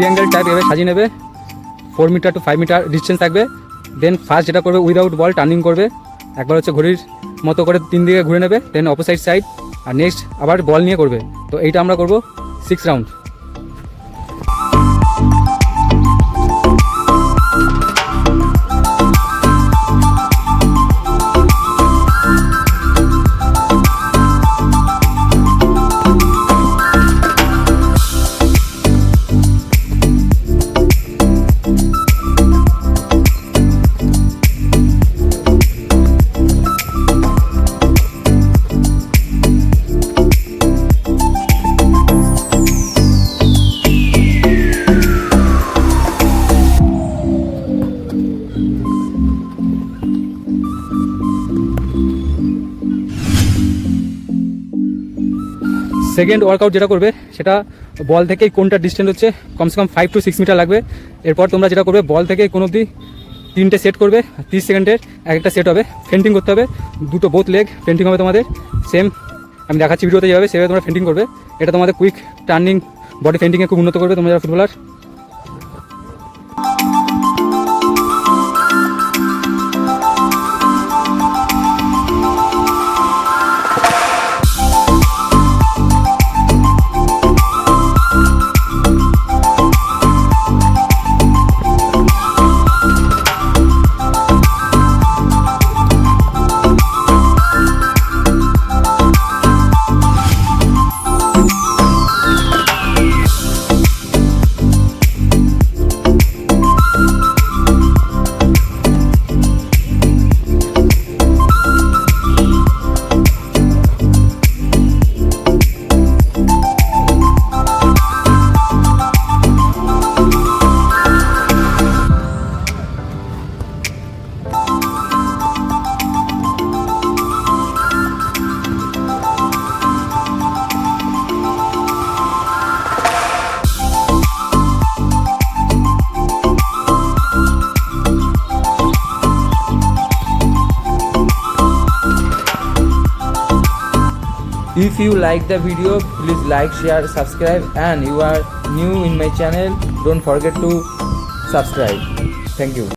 Triangle type এভাবে সাজিয়ে নেবে four meter two five meter distance থাকবে দেন ফার্স্ট যেটা করবে উইদাউট বল টার্নিং করবে, একবার হচ্ছে ঘড়ির মতো করে তিন দিকে ঘুরে নেবে দেন অপোসাইড সাইড আর নেক্সট আবার বল নিয়ে করবে। তো এইটা আমরা করব সিক্স রাউন্ড সেকেন্ড ওয়ার্কআউট যেটা করবে, সেটা বল থেকে কোনটা ডিস্টেন্স হচ্ছে, কমসে কম ফাইভ টু সিক্স মিটার লাগবে। এরপর তোমরা যেটা করবে বল থেকে কোনো অবধি তিনটে সেট করবে, তিরিশ সেকেন্ডের এক একটা সেট হবে ফেন্টিং করতে হবে, দুটো বোথ লেগ ফেন্টিং হবে তোমাদের সেম আমি দেখাচ্ছি ভিডিওতে যাবে সেভাবে তোমরা ফেন্টিং করবে। এটা তোমাদের কুইক টার্নিং বডি ফেন্টিংয়ে খুব উন্নত করবে তোমরা যারা footballer If you like the video, please like, share, subscribe, and you are new in my channel, don't forget to subscribe. Thank you.